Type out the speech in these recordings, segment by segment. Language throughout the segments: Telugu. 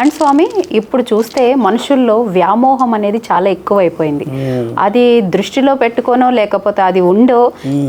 అండ్ స్వామి ఇప్పుడు చూస్తే మనుషుల్లో వ్యామోహం అనేది చాలా ఎక్కువైపోయింది. అది దృష్టిలో పెట్టుకోనో లేకపోతే అది ఉండో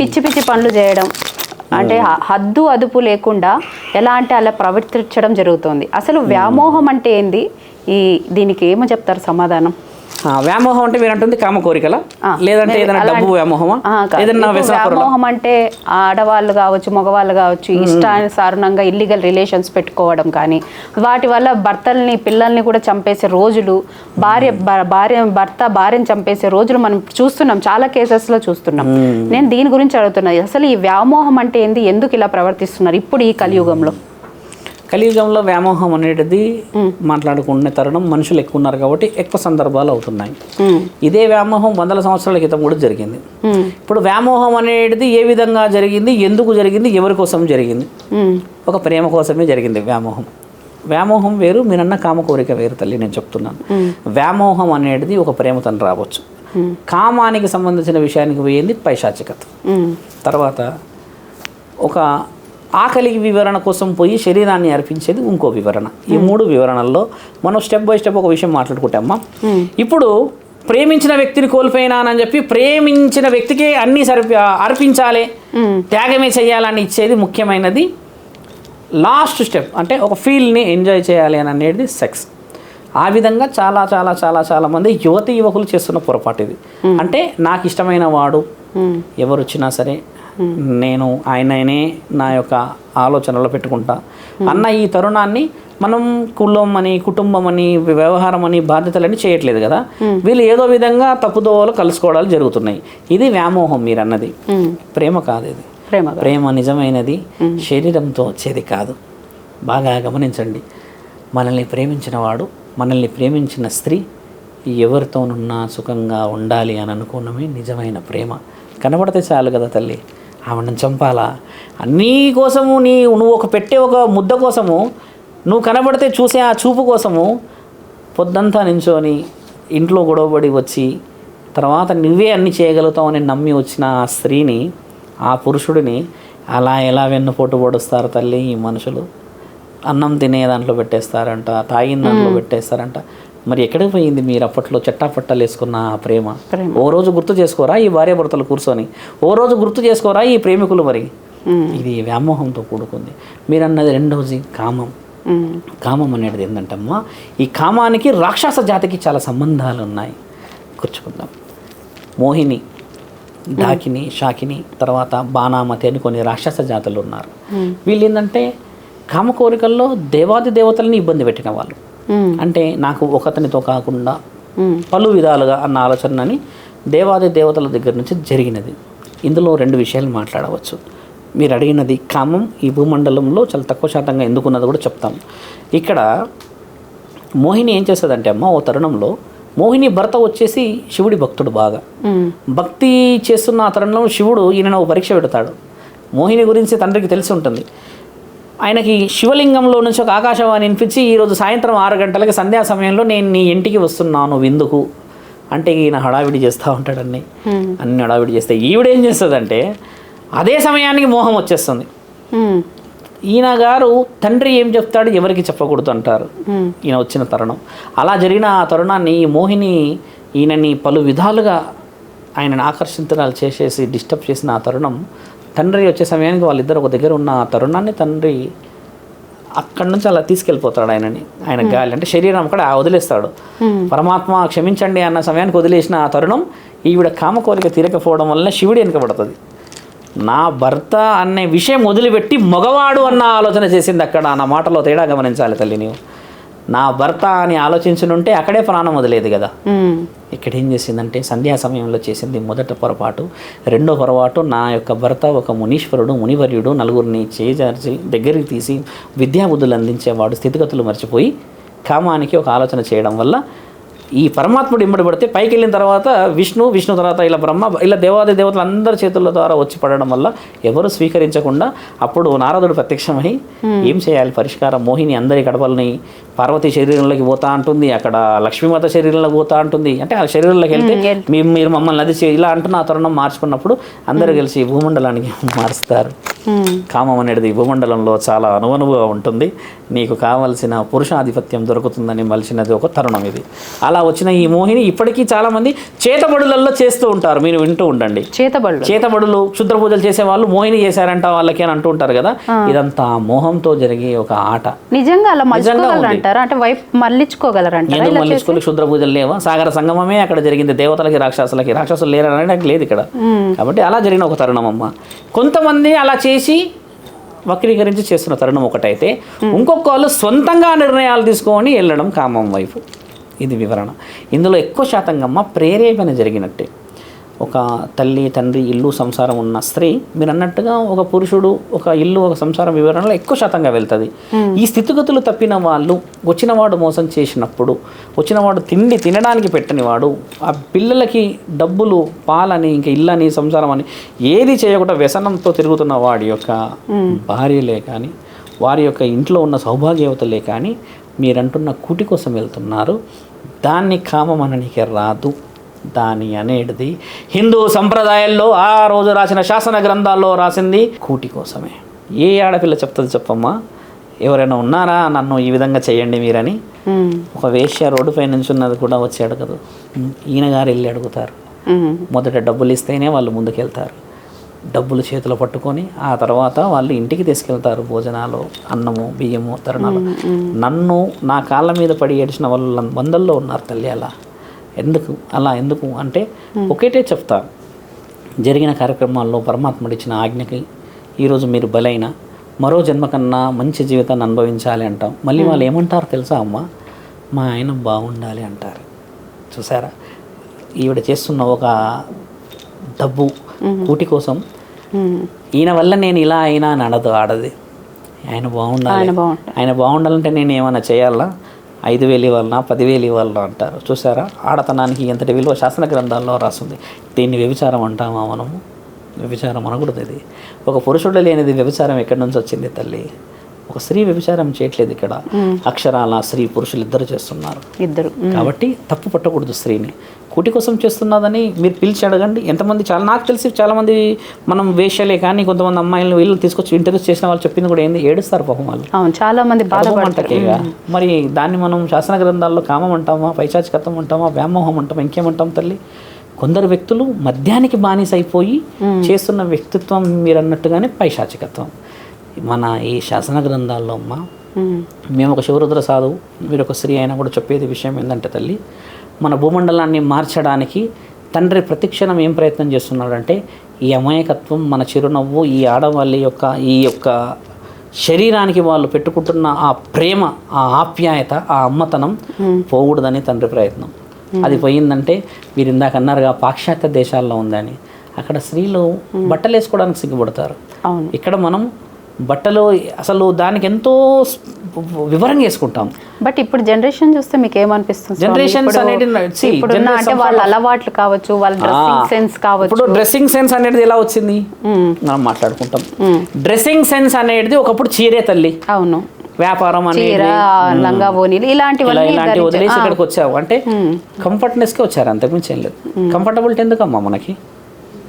పిచ్చి పిచ్చి పనులు చేయడం అంటే హద్దు అదుపు లేకుండా ఎలా అంటే అలా ప్రవర్తించడం జరుగుతుంది. అసలు వ్యామోహం అంటే ఏంది? ఈ దీనికి ఏమో చెప్తారు సమాధానం? వ్యామోహం అంటే మీరు అంటుంది కామ కోరికల? లేదంటే ఏదైనా డబ్బు వ్యామోహమా. ఏదైనా వ్యామోహం అంటే ఆడవాళ్ళు కావచ్చు మగవాళ్ళు కావచ్చు ఇష్టానుసారంగా ఇల్లీగల్ రిలేషన్స్ పెట్టుకోవడం కానీ వాటి వల్ల భర్తల్ని పిల్లల్ని కూడా చంపేసే రోజులు భార్య భార్య భర్త భార్యను చంపేసే రోజులు మనం చూస్తున్నాం చాలా కేసెస్లో చూస్తున్నాం. నేను దీని గురించి అడుగుతున్నా అసలు ఈ వ్యామోహం అంటే ఏంది? ఎందుకు ఇలా ప్రవర్తిస్తున్నారు ఇప్పుడు ఈ కలియుగంలో? కలియుగంలో వ్యామోహం అనేది మాట్లాడుకునే తరుణం మనుషులు ఎక్కువ ఉన్నారు కాబట్టి ఎక్కువ సందర్భాలు అవుతున్నాయి. ఇదే వ్యామోహం వందల సంవత్సరాల క్రితం కూడా జరిగింది. ఇప్పుడు వ్యామోహం అనేది ఏ విధంగా జరిగింది ఎందుకు జరిగింది ఎవరి కోసం జరిగింది? ఒక ప్రేమ కోసమే జరిగింది వ్యామోహం. వ్యామోహం వేరు మీరన్న కామ కోరిక వేరు తల్లి నేను చెప్తున్నాను. వ్యామోహం అనేది ఒక ప్రేమతను రావచ్చు. కామానికి సంబంధించిన విషయానికి పోయింది పైశాచికత. తర్వాత ఒక ఆకలి వివరణ కోసం పోయి శరీరాన్ని అర్పించేది ఇంకో వివరణ. ఈ మూడు వివరణల్లో మనం స్టెప్ బై స్టెప్ ఒక విషయం మాట్లాడుకుంటామా ఇప్పుడు ప్రేమించిన వ్యక్తిని కోల్పోయినానని చెప్పి ప్రేమించిన వ్యక్తికి అన్ని సరిపి అర్పించాలి. త్యాగమే చేయాలని ఇచ్చేది ముఖ్యమైనది లాస్ట్ స్టెప్. అంటే ఒక ఫీల్ని ఎంజాయ్ చేయాలి అని అనేది సెక్స్. ఆ విధంగా చాలా చాలా చాలా చాలా మంది యువతి యువకులు చేస్తున్న పొరపాటు ఇది. అంటే నాకు ఇష్టమైన వాడు ఎవరు వచ్చినా సరే నేను ఆయననే నా యొక్క ఆలోచనలో పెట్టుకుంటా. అన్న ఈ తరుణాన్ని మనం కులం అని కుటుంబం అని వ్యవహారం అని బాధ్యతలని చేయట్లేదు కదా. వీళ్ళు ఏదో విధంగా తప్పుదోవలు కలుసుకోవడాలు జరుగుతున్నాయి. ఇది వ్యామోహం మీరు అన్నది. ప్రేమ కాదు ఇది. ప్రేమ. ప్రేమ నిజమైనది. శరీరంతో వచ్చేది కాదు. బాగా గమనించండి. మనల్ని ప్రేమించిన వాడు మనల్ని ప్రేమించిన స్త్రీ ఎవరితోనున్నా సుఖంగా ఉండాలి అని అనుకున్నమే నిజమైన ప్రేమ. కనబడితే చాలు కదా తల్లి. ఆవిడని చంపాలా? అన్నీ కోసము నీ నువ్వు ఒక పెట్టే ఒక ముద్ద కోసము నువ్వు కనబడితే చూసే ఆ చూపు కోసము పొద్దంతా నించొని ఇంట్లో గొడవపడి వచ్చి తర్వాత నువ్వే అన్ని చేయగలుగుతావు అని నమ్మి వచ్చిన ఆ స్త్రీని ఆ పురుషుడిని అలా ఎలా వెన్నుపోటు పొడుస్తారు తల్లి ఈ మనుషులు? అన్నం తినే దాంట్లో పెట్టేస్తారంట తాగిన దాంట్లో పెట్టేస్తారంట. మరి ఎక్కడికి పోయింది మీరు అప్పట్లో చెట్టాపట్టాలు వేసుకున్న ఆ ప్రేమ. ఓ రోజు గుర్తు చేసుకోరా ఈ భార్యాభర్తలు కూర్చొని? ఓ రోజు గుర్తు చేసుకోరా ఈ ప్రేమికులు మరి? ఇది వ్యామోహంతో కూడుకుంది. మీరు అన్నది రెండవది కామం కామం అనేది ఏంటంటమ్మా ఈ కామానికి రాక్షస జాతికి చాలా సంబంధాలు ఉన్నాయి. కూర్చుకుందాం. మోహిని డాకిని షాకిని తర్వాత బాణామతి అని కొన్ని రాక్షస జాతులు ఉన్నారు. వీళ్ళు ఏంటంటే కామ కోరికల్లో దేవాది దేవతల్ని ఇబ్బంది పెట్టిన వాళ్ళు. అంటే నాకు ఒకతనితో కాకుండా ఉమ్, పలు విధాలుగా అన్న ఆలోచనని దేవాది దేవతల దగ్గర నుంచి జరిగినది. ఇందులో రెండు విషయాలు మాట్లాడవచ్చు. మీరు అడిగినది కామం ఈ భూమండలంలో చాలా తక్కువ శాతంగా ఎందుకున్నది కూడా చెప్తాం. ఇక్కడ మోహిని ఏం చేస్తుందంటే అమ్మ ఓ తరుణంలో మోహిని భర్త వచ్చేసి శివుడి భక్తుడు బాగా. ఉమ్, భక్తి చేస్తున్న ఆ తరుణంలో శివుడు ఈయన పరీక్ష పెడతాడు. మోహిని గురించి తండ్రికి తెలిసి ఉంటుంది. ఆయనకి శివలింగంలో నుంచి ఒక ఆకాశవాణి వినిపించి ఈరోజు సాయంత్రం ఆరు గంటలకి సంధ్యా సమయంలో నేను నీ ఇంటికి వస్తున్నాను విందుకు. అంటే ఈయన హడావిడి చేస్తూ ఉంటాడన్ని. ఉమ్, అన్ని హడావిడి చేస్తే ఈవిడేం చేస్తుందంటే అదే సమయానికి మోహం వచ్చేస్తుంది. ఈయన గారు తండ్రి ఏం చెప్తాడు ఎవరికి చెప్పకూడదు అంటారు. ఈయన వచ్చిన తరుణం. అలా జరిగిన ఆ తరుణాన్ని ఈ మోహిని ఈయనని పలు విధాలుగా ఆయనని ఆకర్షించడాలు చేసేసి డిస్టర్బ్ చేసిన ఆ తరుణం తండ్రి వచ్చే సమయానికి వాళ్ళిద్దరు ఒక దగ్గర ఉన్న ఆ తరుణాన్ని తండ్రి అక్కడి నుంచి అలా తీసుకెళ్ళిపోతాడు ఆయనని. ఆయన గాలి అంటే శరీరం అక్కడ వదిలేస్తాడు. పరమాత్మ క్షమించండి అన్న సమయానికి వదిలేసిన ఆ తరుణం ఈవిడ కామ కోరిక తీరకపోవడం వల్ల శివుడు వెనుకబడుతుంది. నా భర్త అనే విషయం వదిలిపెట్టి మగవాడు అన్న ఆలోచన చేసింది అక్కడ. నా మాటలో తేడా గమనించాలి తల్లి నీవు. నా భర్త అని ఆలోచించుంటే అక్కడే ప్రాణం వదిలేదు కదా. ఇక్కడ ఏం చేసిందంటే సంధ్యా సమయంలో చేసింది మొదట పొరపాటు. రెండో పొరపాటు నా యొక్క భర్త ఒక మునీశ్వరుడు మునివర్యుడు నలుగురిని చేజార్చి దగ్గరికి తీసి విద్యాబుద్ధులు అందించేవాడు స్థితిగతులు మర్చిపోయి కామానికి ఒక ఆలోచన చేయడం వల్ల ఈ పరమాత్ముడు ఇమ్మడి పడితే పైకి వెళ్ళిన తర్వాత విష్ణు విష్ణు తర్వాత ఇలా బ్రహ్మ ఇలా దేవాది దేవతలు అందరి చేతుల ద్వారా వచ్చి పడడం వల్ల ఎవరు స్వీకరించకుండా అప్పుడు నారదుడు ప్రత్యక్షమై ఏం చేయాలి? పరిష్కారం మోహిని అందరి గడపల్ని పార్వతి శరీరంలోకి పోతా ఉంటుంది అక్కడ లక్ష్మీమాత శరీరంలోకి పోతా ఉంటుంది అంటే ఆ శరీరంలోకి వెళ్తే మీ మీరు మమ్మల్ని అది ఇలా అంటున్న ఆ తరుణం మార్చుకున్నప్పుడు అందరూ కలిసి భూమండలానికి మారుస్తారు. కామం అనేది భూమండలంలో చాలా అనువనువుగా ఉంటుంది. నీకు కావలసిన పురుషాధిపత్యం దొరుకుతుందని మలిచినది ఒక తరుణం ఇది. అలా వచ్చిన ఈ మోహిని ఇప్పటికీ చాలామంది చేతబడులలో చేస్తూ ఉంటారు. మీరు వింటూ ఉండండి. చేతబళ్ళు చేతబడులు క్షుద్ర పూజలు చేసే వాళ్ళు మోహిని చేశారంట వాళ్ళకి అని అంటూ ఉంటారు కదా. ఇదంతా మోహంతో జరిగే ఒక ఆట. నిజంగా అలా. మలుచుకోగలరంటారా? అంటే వైపు మళ్ళించుకోగలరంటారా ఎందుకు ఇలా మళ్ళీ చేసి స్కూల్ క్షుద్ర పూజలు లేవా? సాగర సంగమమే అక్కడ జరిగింది. దేవతలకి రాక్షసులకి. రాక్షసులు లేరు అనడానికి లేదు ఇక్కడ. కాబట్టి అలా జరిగిన ఒక తరుణం అమ్మ. కొంతమంది అలా చేసి వక్రీకరించి చేస్తున్న తరుణం ఒకటైతే ఇంకొక వాళ్ళు సొంతంగా నిర్ణయాలు తీసుకొని వెళ్ళడం కామం వైపు. ఇది వివరణ. ఇందులో ఎక్కువ శాతంగా ప్రేరేపణ జరిగినట్టే. ఒక తల్లి తండ్రి ఇల్లు సంసారం ఉన్న స్త్రీ మీరు అన్నట్టుగా ఒక పురుషుడు ఒక ఇల్లు ఒక సంసారం వివరణలో ఎక్కువ శాతంగా వెళ్తుంది. ఈ స్థితిగతులు తప్పిన వాళ్ళు వచ్చినవాడు మోసం చేసినప్పుడు వచ్చినవాడు తిండి తినడానికి పెట్టని వాడు ఆ పిల్లలకి డబ్బులు పాలని ఇంకా ఇల్లని సంసారం అని ఏది చేయకుండా వ్యసనంతో తిరుగుతున్న వాడి యొక్క భార్యలే కానీ వారి యొక్క ఇంట్లో ఉన్న సౌభాగ్యవతలే కానీ మీరంటున్న కూటి కోసం వెళ్తున్నారు. దాన్ని కామం అననికి రాదు. దాని అనేది హిందూ సంప్రదాయాల్లో ఆ రోజు రాసిన శాసన గ్రంథాల్లో రాసింది కూటి కోసమే. ఏ ఆడపిల్ల చెప్తుంది చెప్పమ్మా? ఎవరైనా ఉన్నారా? నన్ను ఈ విధంగా చేయండి మీరని. ఒక వేశ్య రోడ్డుపై నుంచున్నది కూడా వచ్చి అడగదు ఈయన గారు వెళ్ళి అడుగుతారు. మొదట డబ్బులు ఇస్తేనే వాళ్ళు ముందుకెళ్తారు. డబ్బులు చేతిలో పట్టుకొని ఆ తర్వాత వాళ్ళు ఇంటికి తీసుకెళ్తారు భోజనాలు అన్నము బియ్యము తరుణాలు. నన్ను నా కాళ్ళ మీద పడి ఏడిచిన వాళ్ళు వందల్లో ఉన్నారు తల్లి అలా. ఎందుకు? అలా ఎందుకు? అంటే ఒకటే చెప్తా. జరిగిన కార్యక్రమాల్లో పరమాత్ముడు ఇచ్చిన ఆజ్ఞకి ఈరోజు మీరు బలైన మరో జన్మ కన్నా మంచి జీవితాన్ని అనుభవించాలి అంటాం. మళ్ళీ వాళ్ళు ఏమంటారు తెలుసా అమ్మ? మా ఆయన బాగుండాలి అంటారు. చూసారా? ఈవిడ చేస్తున్న ఒక డబ్బు కూటి కోసం. ఈయన వల్ల నేను ఇలా అయినా అని అనదు ఆడది. ఆయన బాగుండాలి. ఆయన బాగుండాలంటే నేను ఏమైనా చేయాలా? ఐదు వేలు ఇవ్వాలన్నా పదివేలు ఇవ్వాలన్నా అంటారు. చూసారా? ఆడతనానికి ఎంతటి విలువ శాసన గ్రంథాల్లో రాస్తుంది దీన్ని వ్యభిచారం అంటామా మనము? వ్యభిచారం అనకూడదు ఇది. ఒక పురుషుడు లేనిది వ్యభిచారం ఎక్కడి నుంచి వచ్చింది తల్లి? ఒక స్త్రీ వ్యభిచారం చేయట్లేదు ఇక్కడ. అక్షరాల స్త్రీ పురుషులు ఇద్దరు చేస్తున్నారు. ఇద్దరు. కాబట్టి తప్పు పట్టకూడదు స్త్రీని. కూటి కోసం చేస్తున్నదని మీరు పిలిచి అడగండి. ఎంతమంది చాలా నాకు తెలిసి చాలామంది మనం వేషలే కానీ కొంతమంది అమ్మాయిలను వీళ్ళు తీసుకొచ్చి ఇంటర్వ్యూస్ చేసిన వాళ్ళు చెప్పింది కూడా ఏంది? ఏడుస్తారు పాపం వాళ్ళు. చాలా మంది మరి దాన్ని మనం శాసన గ్రంథాల్లో కామం అంటామా పైశాచికత్వం అంటామా వ్యామోహం అంటామా ఇంకేమంటాం తల్లి? కొందరు వ్యక్తులు మద్యానికి బానిస అయిపోయి చేస్తున్న వ్యక్తిత్వం మీరు అన్నట్టుగానే పైశాచికత్వం. మన ఈ శాసన గ్రంథాల్లో అమ్మ మేము ఒక శివరుద్ర సాధువు మీరు ఒక స్త్రీ అయినా కూడా చెప్పేది విషయం ఏంటంటే తల్లి మన భూమండలాన్ని మార్చడానికి తండ్రి ప్రతిక్షణం ఏం ప్రయత్నం చేస్తున్నాడంటే ఈ అమాయకత్వం మన చిరునవ్వు ఈ ఆడవాళ్ళ యొక్క ఈ యొక్క శరీరానికి వాళ్ళు పెట్టుకుంటున్న ఆ ప్రేమ ఆ ఆప్యాయత ఆ అమ్మతనం పోకూడదని తండ్రి ప్రయత్నం. అది పోయిందంటే మీరు ఇందాక అన్నారుగా పాశ్చాత్య దేశాల్లో ఉందని. అక్కడ స్త్రీలు బట్టలు వేసుకోవడానికి సిగ్గుపడతారు. ఇక్కడ మనం బట్టలు అసలు దానికి ఎంతో వివరంగా వేసుకుంటాం. బట్ ఇప్పుడు జనరేషన్ చూస్తే మీకు ఏమనిపిస్తుంది generation అంటే వాళ్ళ అలవాట్లు కావచ్చు వాళ్ళ డ్రెస్సింగ్ సెన్స్ కావచ్చు. ఇప్పుడు డ్రెస్సింగ్ సెన్స్ అనేది ఎలా వచ్చింది? మనం మాట్లాడుకుంటాం. డ్రెస్సింగ్ సెన్స్ అనేది ఒకప్పుడు చీరే తల్లి. అవును. వ్యాపారం అనేది లంగా ఓనీలు ఇలాంటివన్నీ ఇలాంటి వదిలేసి ఇక్కడికి వచ్చావు. అంటే కంఫర్ట్నెస్కి వచ్చారు అంతకుమించి ఏం లేదు. కంఫర్టబిలిటీ ఎందుకమ్మా మనకి?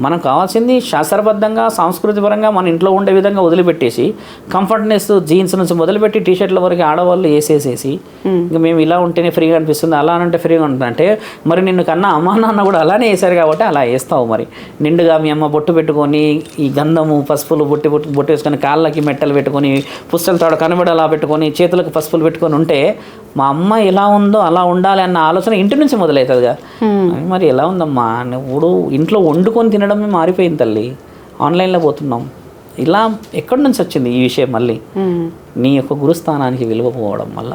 మనకు కావాల్సింది శాస్త్రబద్ధంగా సాంస్కృతిపరంగా మన ఇంట్లో ఉండే విధంగా వదిలిపెట్టేసి కంఫర్ట్నెస్ జీన్స్ నుంచి మొదలుపెట్టి టీ షర్ట్ల వరకు ఆడవాళ్ళు వేసేసేసి ఇంకా మేము ఇలా ఉంటేనే ఫ్రీగా అనిపిస్తుంది అలా అంటే ఫ్రీగా ఉంటుంది. అంటే మరి నిన్ను కన్నా అమ్మా నాన్న కూడా అలానే వేశారు కాబట్టి అలా వేస్తావు మరి. నిండుగా మీ అమ్మ బొట్టు పెట్టుకొని ఈ గంధము పసుపులు బొట్టి బొట్టు బొట్టు వేసుకొని కాళ్ళకి మెట్టలు పెట్టుకొని పుస్తల తాడు కనబడి అలా పెట్టుకొని చేతులకు పసుపులు పెట్టుకొని ఉంటే మా అమ్మ ఎలా ఉందో అలా ఉండాలి అన్న ఆలోచన ఇంటి నుంచి మొదలవుతుందిగా. మరి ఎలా ఉందమ్మా? నువ్వు ఇంట్లో వండుకొని తినడమే మారిపోయింది తల్లి. ఆన్లైన్లో పోతున్నాం. ఇలా ఎక్కడి నుంచి వచ్చింది ఈ విషయం మళ్ళీ? నీ యొక్క గురుస్థానానికి విలువ పోవడం వల్ల.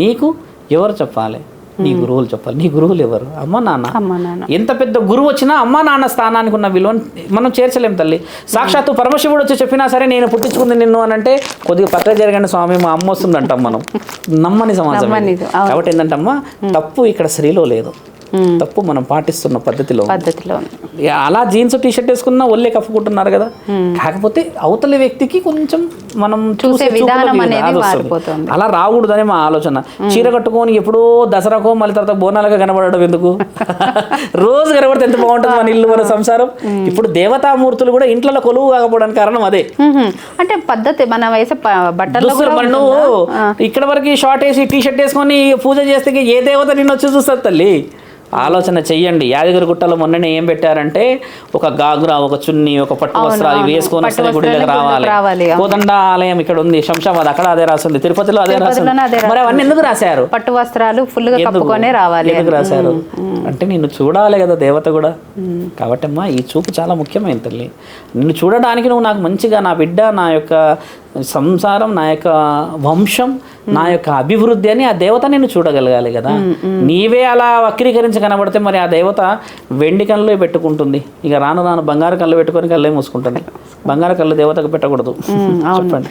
నీకు ఎవరు చెప్పాలి? నీ గురువులు చెప్పాలి. నీ గురువులు ఎవరు? అమ్మ నాన్న. ఎంత పెద్ద గురువు వచ్చినా అమ్మా నాన్న స్థానానికి ఉన్న విలువను మనం చేర్చలేం తల్లి. సాక్షాత్తు పరమశివుడు వచ్చి చెప్పినా సరే నేను పుట్టించుకుంది నిన్ను అని అంటే కొద్దిగా పక్క జరగండి స్వామి మా అమ్మ వస్తుంది అంటాం మనం. నమ్మని సమాజం. కాబట్టి ఏంటంటే అమ్మ తప్పు ఇక్కడ స్త్రీలో లేదు. తప్పు మనం పాటిస్తున్న పద్ధతిలో. పద్ధతిలో అలా జీన్స్ టీ షర్ట్ వేసుకున్నా ఒళ్ళే కప్పుకుంటున్నారు కదా. కాకపోతే అవతలి వ్యక్తికి కొంచెం మనం చూసే విధానం. అనేది. మారిపోతుంది. అలా రాకూడదని మా ఆలోచన. చీర కట్టుకొని ఎప్పుడో దసరాకో మళ్ళీ తర్వాత బోనాలుగా కనబడడం ఎందుకు? రోజు కనబడితే ఎంత బాగుంటుంది మన ఇల్లు మన సంసారం. ఇప్పుడు దేవతామూర్తులు కూడా ఇంట్లో కొలువు కాకపోవడానికి కారణం అదే. అంటే పద్ధతి మన వేసే మరి నువ్వు ఇక్కడ వరకు షార్ట్ వేసి టీ షర్ట్ వేసుకొని పూజ చేస్తే ఏ దేవత నిన్ను వచ్చి చూస్తుంది తల్లి? ఆలోచన చెయ్యండి. యాదగిరి గుట్టలో మొన్ననే ఏం పెట్టారంటే ఒక గాగ్రా ఒక చున్ని ఒక పట్టు వస్త్రాలు వేసుకొని వస్తే గుడిలోకి వస్త్రాలు రావాలి. కోదండ ఆలయం ఇక్కడ ఉంది. శంషాబాద్ అక్కడ అదే రాసింది. తిరుపతిలో అదే రాసింది. అదే మరి అవన్నీ ఎందుకు రాశారు? పట్టు వస్త్రాలు ఫుల్? కప్పుకొనే రావాలి ఎందుకు రాశారు? అంటే నిన్ను చూడాలి కదా దేవత కూడా. కాబట్టి అమ్మా ఈ చూపు చాలా ముఖ్యమైన తల్లి. నిన్ను చూడడానికి నువ్వు నాకు మంచిగా నా బిడ్డ నా యొక్క సంసారం నా యొక్క వంశం నా యొక్క అభివృద్ధి అని ఆ దేవత నిన్ను చూడగలగాలి కదా. నీవే అలా వక్రీకరించి కనబడితే మరి ఆ దేవత వెండి కళ్ళు పెట్టుకుంటుంది. ఇక రాను రాను బంగారు కళ్ళు పెట్టుకొని కళ్ళే మూసుకుంటుంది. బంగారు కళ్ళు దేవతకు పెట్టకూడదు. చెప్పండి.